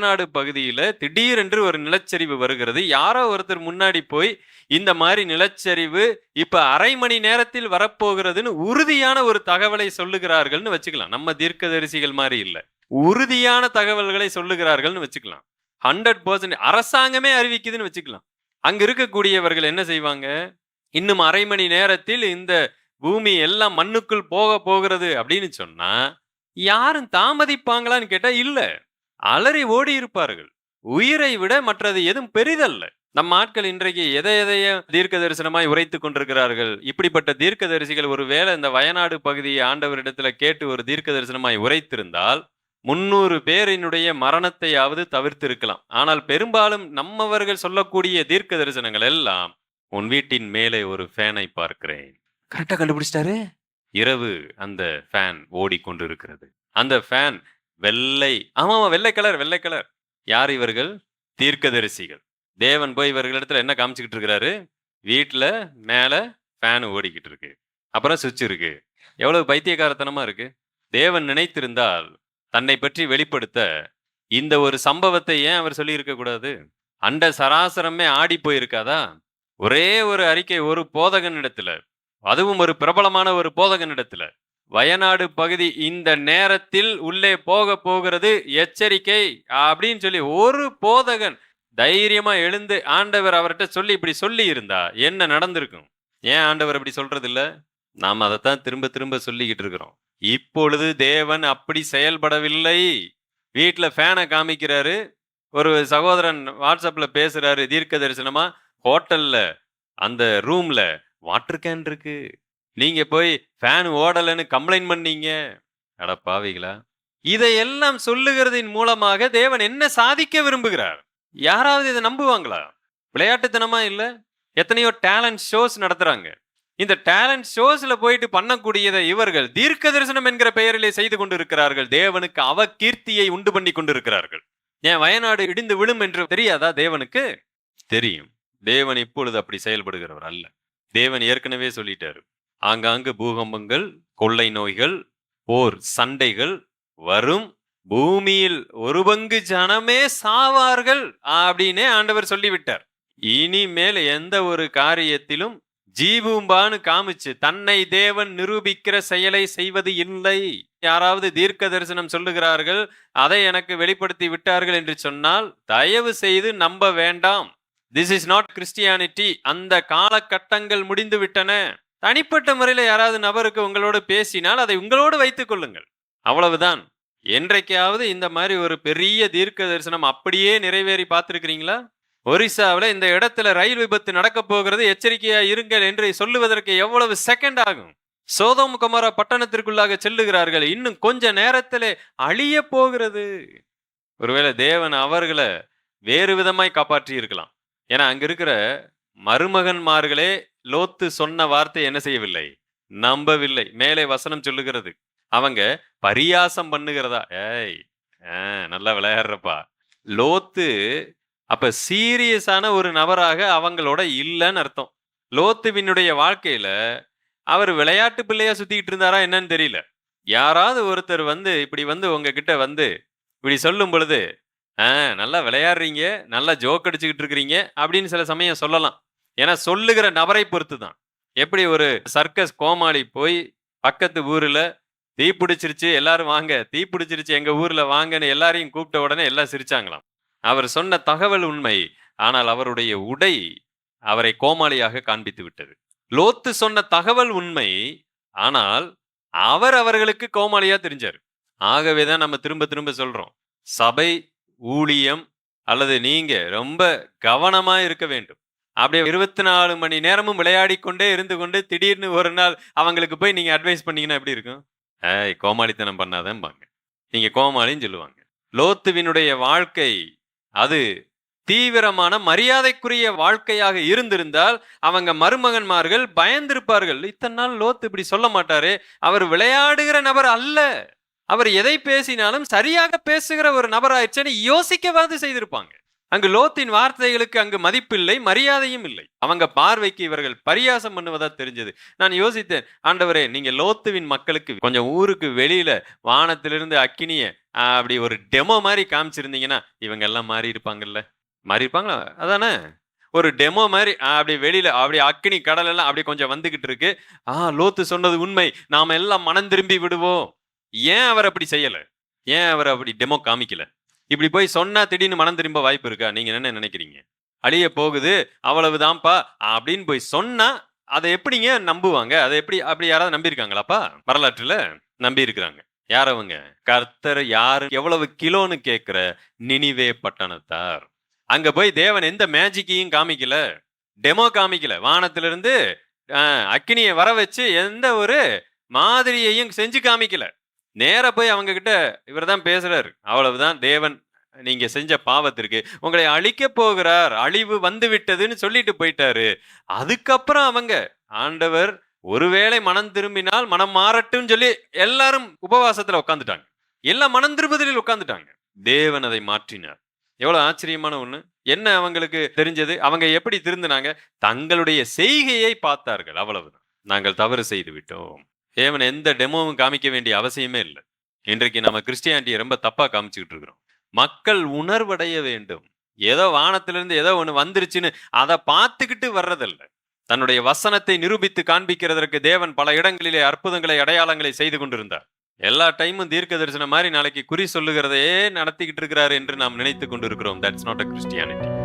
வயநாடு பகுதியில் திடீரென்று ஒரு நிலச்சரிவு வருகிறது. யாரோ ஒருத்தர் முன்னாடி போய் இந்த மாதிரி நிலச்சரிவு இப்போ அரை மணி நேரத்தில் வரப்போகிறதுன்னு உறுதியான ஒரு தகவலை சொல்லுகிறார்கள்னு வச்சுக்கலாம். நம்ம தீர்க்கதரிசிகள் மாதிரி இல்ல. உறுதியான தகவல்களை சொல்லுகிறார்கள்னு வச்சுக்கலாம். ஹண்ட்ரட் பர்சன்ட் அரசாங்கமே அறிவிக்குதுன்னு வச்சுக்கலாம். அங்க இருக்கக்கூடியவர்கள் என்ன செய்வாங்க? இன்னும் அரை மணி நேரத்தில் இந்த பூமி எல்லாம் மண்ணுக்குள் போக போகிறது அப்படின்னு சொன்னா யாரும் தாமதிப்பாங்களான்னு கேட்டா இல்ல. அலறி ஓடி இருப்பார்கள். உயிரை விட மற்றது எதுவும் பெரிதல்ல. நம்ம ஆட்கள் இன்றைக்கு எதை எதைய தீர்க்க தரிசனமாய் உரைத்து கொண்டிருக்கிறார்கள். இப்படிப்பட்ட தீர்க்க தரிசிகள் ஒருவேளை இந்த வயநாடு பகுதியை ஆண்டவரிடத்துல கேட்டு ஒரு தீர்க்க தரிசனமாய் உரைத்திருந்தால் முன்னூறு பேரினுடைய மரணத்தையாவது தவிர்த்திருக்கலாம். ஆனால் பெரும்பாலும் நம்மவர்கள் சொல்லக்கூடிய தீர்க்க தரிசனங்கள் எல்லாம் உன் வீட்டின் மேலே ஒரு ஃபேனை பார்க்கிறேன். கரெக்டா கண்டுபிடிச்சிட்டாரு? இரவு அந்த ஃபேன் ஓடிக்கொண்டிருக்கிறது. அந்த ஃபேன் வெள்ளை. ஆமா ஆமா வெள்ளை கலர் வெள்ளை கலர் யார் இவர்கள்? தீர்க்கதரிசிகள். தேவன் போய் இவர்களிடத்துல என்ன காமிச்சுக்கிட்டு இருக்கிறாரு? வீட்டில் மேல ஃபேன் ஓடிக்கிட்டு இருக்கு. அப்புறம் சுவிட்ச் இருக்கு. எவ்வளவு பைத்தியக்காரத்தனமா இருக்கு. தேவன் நினைத்திருந்தால் தன்னை பற்றி வெளிப்படுத்த இந்த ஒரு சம்பவத்தை ஏன் அவர் சொல்லியிருக்க கூடாது? அண்ட சராசரமே ஆடி போயிருக்காதா? ஒரே ஒரு அறிக்கை ஒரு போதகன் இடத்துல அதுவும் ஒரு பிரபலமான ஒரு போதகன் இடத்துல வயநாடு பகுதி இந்த நேரத்தில் உள்ளே போக போகிறது எச்சரிக்கை அப்படின்னு சொல்லி ஒரு போதகன் தைரியமா எழுந்து ஆண்டவர் அவர்கிட்ட சொல்லி இப்படி சொல்லி இருந்தா என்ன நடந்திருக்கும்? ஏன் ஆண்டவர் அப்படி சொல்றது இல்ல? நாம் அதைத்தான் திரும்ப திரும்ப சொல்லிக்கிட்டு இருக்கிறோம். இப்பொழுது தேவன் அப்படி செயல்படவில்லை. வீட்டில் ஃபேனை காமிக்கிறாரு. ஒரு சகோதரன் வாட்ஸ்அப்பில் பேசுறாரு தீர்க்க தரிசனமா. ஹோட்டல்ல அந்த ரூம்ல வாட்டர் கேன் இருக்கு. நீங்க போய் ஃபேன் ஓடலைன்னு கம்ப்ளைண்ட் பண்ணீங்க? அட பாவிகளா. இதையெல்லாம் சொல்லுகிறதின் மூலமாக தேவன் என்ன சாதிக்க விரும்புகிறார்? யாராவது இதை நம்புவாங்களா? விளையாட்டுத்தனமா இல்ல? எத்தனையோ டேலண்ட் ஷோஸ் நடத்துறாங்க. இந்த டேலண்ட் ஷோஸ்ல போயிட்டு பண்ணக்கூடியதை இவர்கள் தீர்க்க தரிசனம் என்கிற பெயரிலே செய்து கொண்டிருக்கிறார்கள். தேவனுக்கு அவ கீர்த்தியை உண்டு பண்ணி கொண்டிருக்கிறார்கள். ஏன் வயநாடு இடிந்து விழும் என்று தெரியாதா தேவனுக்கு? தெரியும். தேவன் இப்பொழுது அப்படி செயல்படுகிறவர் அல்ல. தேவன் ஏற்கனவே சொல்லிட்டாரு. ஆங்காங்கு பூகம்பங்கள் கொள்ளை நோய்கள் போர் சண்டைகள் வரும். பூமியில் ஒரு பங்கு ஜனமே சாவார்கள் அப்படின்னே ஆண்டவர் சொல்லிவிட்டார். இனிமேல் எந்த ஒரு காரியத்திலும் ஜீபூம்பான்னு காமிச்சு தன்னை தேவன் நிரூபிக்கிற செயலை செய்வது இல்லை. யாராவது தீர்க்க தரிசனம் சொல்லுகிறார்கள் அதை எனக்கு வெளிப்படுத்தி விட்டார்கள் என்று சொன்னால் தயவு செய்து நம்ப வேண்டாம். திஸ் இஸ் நாட் கிறிஸ்டியானிட்டி அந்த காலகட்டங்கள் முடிந்து விட்டன. தனிப்பட்ட முறையில் யாராவது நபருக்கு உங்களோடு பேசினால் அதை உங்களோடு வைத்துக் கொள்ளுங்கள். அவ்வளவுதான். என்றைக்காவது இந்த மாதிரி ஒரு பெரிய தீர்க்க தரிசனம் அப்படியே நிறைவேறி பார்த்துருக்கிறீங்களா? ஒரிசாவில் இந்த இடத்துல ரயில் விபத்து நடக்க போகிறது எச்சரிக்கையா இருங்கள் என்று சொல்லுவதற்கு எவ்வளவு செகண்ட் ஆகும்? சோதோம் குமாரா பட்டணத்திற்குள்ளாக செல்லுகிறார்கள். இன்னும் கொஞ்ச நேரத்திலே அழிய போகிறது. ஒருவேளை தேவன் அவர்களை வேறு விதமாய் காப்பாற்றி இருக்கலாம் ஏன்னா அங்க இருக்கிற மருமகன்மார்களே லோத்து சொன்ன வார்த்தை என்ன செய்யவில்லை? நம்பவில்லை. மேலே வசனம் சொல்லுகிறது. அவங்க பரியாசம் பண்ணுகிறதா? ஏய் ஆ, நல்லா விளையாடுறப்பா. லோத்து அப்ப சீரியஸான ஒரு நபராக அவங்களோட இல்லைன்னு அர்த்தம். லோத்துவினுடைய வாழ்க்கையில அவர் விளையாட்டு பிள்ளையா சுத்திக்கிட்டு இருந்தாரா என்னன்னு தெரியல. யாராவது ஒருத்தர் வந்து இப்படி வந்து உங்ககிட்ட வந்து இப்படி சொல்லும் பொழுது ஆ நல்லா விளையாடுறீங்க நல்லா ஜோக் அடிச்சுக்கிட்டு இருக்கிறீங்க அப்படின்னு சில சமயம் சொல்லலாம். ஏன்னா சொல்லுகிற நபரை பொறுத்து தான் எப்படி ஒரு சர்க்கஸ் கோமாளி போய் பக்கத்து ஊரில் தீ பிடிச்சிருச்சு எல்லாரும் வாங்க. தீ பிடிச்சிருச்சு எங்க ஊர்ல வாங்கன்னு எல்லாரையும் கூப்பிட்ட உடனே எல்லாம் சிரிச்சாங்களாம். அவர் சொன்ன தகவல் உண்மை. ஆனால் அவருடைய உடை அவரை கோமாளியாக காண்பித்து விட்டது. லோத்து சொன்ன தகவல் உண்மை. ஆனால் அவர் அவர்களுக்கு கோமாளியா தெரிஞ்சார். ஆகவே தான் நம்ம திரும்ப திரும்ப சொல்றோம். சபை ஊழியம் அல்லது நீங்க ரொம்ப கவனமா இருக்க வேண்டும். அப்படியே இருபத்தி நாலு மணி நேரமும் விளையாடி கொண்டே இருந்து கொண்டு திடீர்னு ஒரு நாள் அவங்களுக்கு போய் நீங்கள் அட்வைஸ் பண்ணீங்கன்னா எப்படி இருக்கும்? ஏய் கோமாளித்தனம் பண்ணாதேம்பாங்க. நீங்கள் கோமாளின்னு சொல்லுவாங்க. லோத்துவினுடைய வாழ்க்கை அது தீவிரமான மரியாதைக்குரிய வாழ்க்கையாக இருந்திருந்தால் அவங்க மருமகன்மார்கள் பயந்திருப்பார்கள். இத்தனை நாள் லோத்து இப்படி சொல்ல மாட்டாரு. அவர் விளையாடுகிற நபர் அல்ல. அவர் எதை பேசினாலும் சரியாக பேசுகிற ஒரு நபராயிடுச்சுன்னு யோசிக்கவாது செய்திருப்பாங்க. அங்கு லோத்தின் வார்த்தைகளுக்கு அங்கு மதிப்பில்லை மரியாதையும் இல்லை. அவங்க பார்வைக்கு இவர்கள் பரியாசம் பண்ணுவதா தெரிஞ்சது. நான் யோசித்தேன் ஆண்டவரே நீங்க லோத்துவின் மக்களுக்கு கொஞ்சம் ஊருக்கு வெளியில வானத்திலிருந்து அக்கினிய அப்படி ஒரு டெமோ மாதிரி காமிச்சிருந்தீங்கன்னா இவங்க எல்லாம் மாறி இருப்பாங்கல்ல? மாறி இருப்பாங்களா? அதானே? ஒரு டெமோ மாதிரி அப்படி வெளியில அப்படி அக்கினி கடல் எல்லாம் அப்படி கொஞ்சம் வந்துகிட்டு இருக்கு. ஆ லோத்து சொன்னது உண்மை. நாம எல்லாம் மனம் திரும்பி விடுவோம். ஏன் அவர் அப்படி செய்யல? ஏன் அவர் அப்படி டெமோ காமிக்கல? இப்படி போய் சொன்னா திடீர்னு மனம் திரும்ப வாய்ப்பு இருக்கா? நீங்க என்ன நினைக்கிறீங்க? அழிய போகுது அவ்வளவுதான்ப்பா அப்படின்னு போய் சொன்னா அதை எப்படிங்க நம்புவாங்க? அதை எப்படி அப்படி யாராவது நம்பியிருக்காங்களாப்பா? வரலாற்றுல நம்பி இருக்கிறாங்க. யார் அவங்க? கர்த்தர் யாரு? எவ்வளவு கிலோன்னு கேட்கிற நினிவே பட்டணத்தார். அங்க போய் தேவன் எந்த மேஜிக்கையும் காமிக்கல. டெமோ காமிக்கல. வானத்திலிருந்து அக்கினியை வர வச்சு எந்த ஒரு மாதிரியையும் செஞ்சு காமிக்கல. நேர போய் அவங்க கிட்ட இவர் தான் பேசுறாரு. அவ்வளவுதான் தேவன் நீங்க செஞ்ச பாவத்திற்கு. உங்களை அழிக்க போகிறார். அழிவு வந்து விட்டதுன்னு சொல்லிட்டு போயிட்டாரு. அதுக்கப்புறம் அவங்க ஆண்டவர் ஒருவேளை மனம் திரும்பினால் மனம் மாறட்டும் சொல்லி எல்லாரும் உபவாசத்துல உட்காந்துட்டாங்க எல்லாம் மனம் திரும்புதலில் உட்காந்துட்டாங்க தேவன் அதை மாற்றினார். எவ்வளவு ஆச்சரியமான ஒண்ணு. என்ன அவங்களுக்கு தெரிஞ்சது? அவங்க எப்படி திருந்தினாங்க? தங்களுடைய செய்கையை பார்த்தார்கள். அவ்வளவுதான். நாங்கள் தவறு செய்து விட்டோம் ஏவன் எந்த டெமோவும் காமிக்க வேண்டிய அவசியமே இல்லை. இன்றைக்கு நம்ம கிறிஸ்டியானிட்டியை ரொம்ப தப்பா காமிச்சுக்கிட்டு இருக்கிறோம். மக்கள் உணர்வடைய வேண்டும். ஏதோ வானத்திலிருந்து ஏதோ ஒண்ணு வந்துருச்சுன்னு அதை பார்த்துக்கிட்டு வர்றதில்லை. தன்னுடைய வசனத்தை நிரூபித்து காண்பிக்கிறதற்கு தேவன் பல இடங்களிலே அற்புதங்களை அடையாளங்களை செய்து கொண்டிருந்தார். எல்லா டைமும் தீர்க்க தரிசனம் மாதிரி நாளைக்கு குறி சொல்லுகிறதையே நடத்திக்கிட்டு இருக்கிறார் என்று நாம் நினைத்து கொண்டிருக்கிறோம். That's not a Christianity